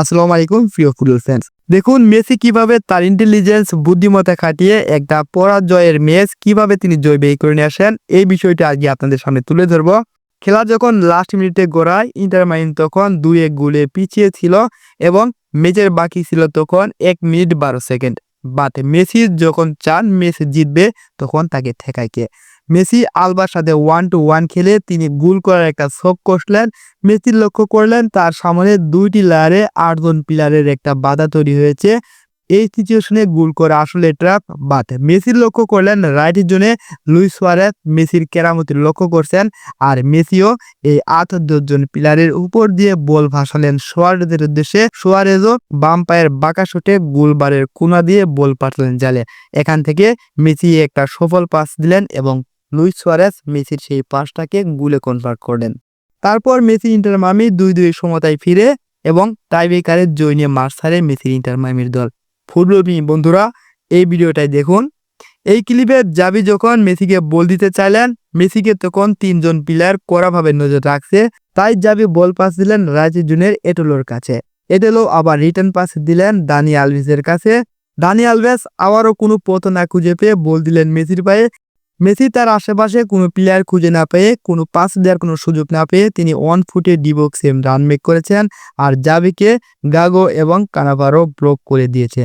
আসসালামু আলাইকুম, প্রিয় ফুটবল ফ্যান্স দেখুন মেসি কীভাবে তার ইন্টেলিজেন্স বুদ্ধিমত্তা খাটিয়ে একটা পরাজয়ের ম্যাচ কীভাবে তিনি জয় বের করে নিয়ে আসেন, এই বিষয়টা আজকে আপনাদের সামনে তুলে ধরবো। খেলা যখন লাস্ট মিনিটে গড়ায়, ইন্টার মাইন তখন দুই এক গোলে পিছিয়ে ছিল এবং ম্যাচের বাকি ছিল তখন এক মিনিট বারো সেকেন্ড। বাট মেসি যখন চান মেসি জিতবে, তখন তাকে ঠেকায় কে মেসি আলবার সাথে ওয়ান টু ওয়ান খেলে তিনি গোল করার একটা শখ কষলেন। মেসি লক্ষ্য করলেন তার সামনে দুইটি লেয়ারে আটজন প্লেয়ারের একটা বাধা তৈরি হয়েছে। এই সিচুয়েশনে গোল করে আসলে ট্রাপ বাট মেসির লক্ষ্য করলেন রাইটের জন্য লুইস সুয়ারেজ মেসির কেরামতির লক্ষ্য করছেন আর মেসিও এই আট দশজন প্লেয়ারের উপর দিয়ে বল ভাসালেন সোয়ারেজের উদ্দেশ্যে। সোয়ারেজও বাম পায়ের বাঁকা শটে গোলবারের কোনা দিয়ে বল পাঠালেন জালে। এখান থেকে মেসি একটা সফল পাস দিলেন এবং লুইস সুয়ারেজ মেসির সেই পাসটাকে গুলে কনভার্ট করলেন। তারপর মেসি ইন্টার মামি দুই দুই সমতায় ফিরে এবং টাইব্রেকারের জয় নিয়ে মার্চ ছাড়ে মেসির ইন্টার মামির দল। ফুটবলপ্রেমী বন্ধুরা, এই ভিডিওটাই দেখুন। এই ক্লিপে জাবি যখন মেসিকে বল দিতে চাইলেন, মেসিকে তখন তিনজন প্লেয়ার কড়াভাবে নজর রাখছে। তাই জাবি বল পাস দিলেন রাজি জুনের এটোলোর কাছে। এটেলো আবার রিটার্ন পাস দিলেন দানি আলভিসের কাছে। দানি আলভেস আবারও কোনো পথ না খুঁজে পেয়ে বল দিলেন মেসির পায়ে। মেসি তার আশেপাশে কোনো প্লেয়ার খুঁজে না পেয়ে, কোনো পাস দেওয়ার কোনো সুযোগ না পেয়ে তিনি ওয়ান ফুটে ডিবক্সে রান মেক করেছেন আর জাবিকে গাগো এবং কানাভারো ব্লক করে দিয়েছে।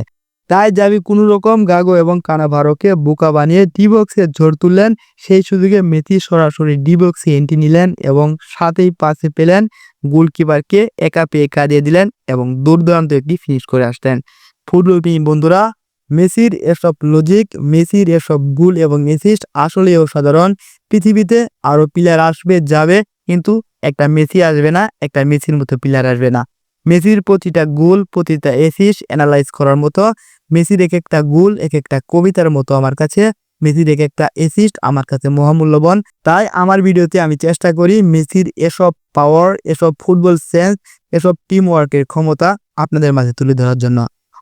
তাই জাবি কোনো রকম গাগো এবং কানাভারোকে বোকা বানিয়ে ডিবক্সে ঝড় তুললেন, সেই সুযোগে মেসি সরাসরি ডিবক্সে এন্ট্রি নিলেন এবং সাথেই পাশে পেলেন, গোলকিপারকে একা পেয়ে কাঁদিয়ে দিলেন এবং দুর্দান্ত একটি ফিনিশ করে আসলেন। ফুটবল প্রেমী বন্ধুরা মেসির এসব লজিক মেসির এসব গুল এবং অ্যাসিস্ট আসলে অসাধারণ পৃথিবীতে আরও প্লেয়ার আসবে, যাবে, কিন্তু একটা মেসি আসবে না, একটা মেসির মতো প্লেয়ার আসবে না। মেসির প্রতিটা গুল প্রতিটা অ্যাসিস্ট অ্যানালাইজ করার মতো, মেসির এক একটা গুল এক একটা কবিতার মতো আমার কাছে, মেসির এক একটা এসিস্ট আমার কাছে মহামূল্যবান। তাই আমার ভিডিওতে আমি চেষ্টা করি মেসির এসব পাওয়ার এসব ফুটবল সেন্স এসব টিম ওয়ার্কের ক্ষমতা আপনাদের মাঝে তুলে ধরার জন্য।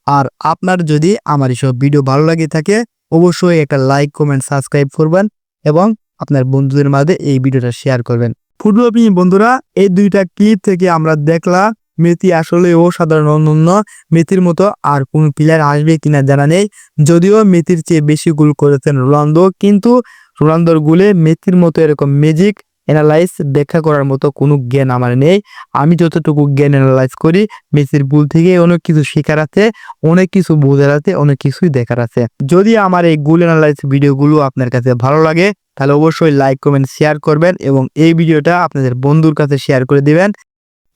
আর আপনার যদি আমার এসব ভিডিও ভালো লাগে থাকে, অবশ্যই একটা লাইক কমেন্ট সাবস্ক্রাইব করবেন এবং আপনার বন্ধুদের মাঝে এই ভিডিওটা শেয়ার করবেন। ফুটবল প্রেমী বন্ধুরা, এই দুইটা ক্লিপ থেকে আমরা দেখলাম মেসি আসলে অসাধারণ অনন্য মেথির মতো আর কোন প্লেয়ার আসবে কিনা জানা নেই। যদিও মেথির চেয়ে বেশি গোল করেছেন রোনালদো, কিন্তু রোনালদোর গোলে মেথির মতো এরকম ম্যাজিক অ্যানালাইজ ব্যাখ্যা করার মতো কোনো জ্ঞান আমার নেই। আমি যতটুকু জ্ঞান অ্যানালাইজ করি, মেসির ভুল থেকে অনেক কিছু শেখার আছে, অনেক কিছু বোঝার আছে, অনেক কিছুই দেখার আছে। যদি আমার এই গুল অ্যানালাইজ ভিডিওগুলো আপনার কাছে ভালো লাগে, তাহলে অবশ্যই লাইক কমেন্ট শেয়ার করবেন এবং এই ভিডিওটা আপনাদের বন্ধুর কাছে শেয়ার করে দিবেন।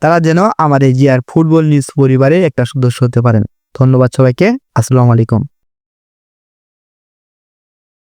তারা যেন আমার এই জিয়ার ফুটবল নিউজ পরিবারের একটা সদস্য হতে পারেন। ধন্যবাদ সবাইকে। আসসালামু আলাইকুম।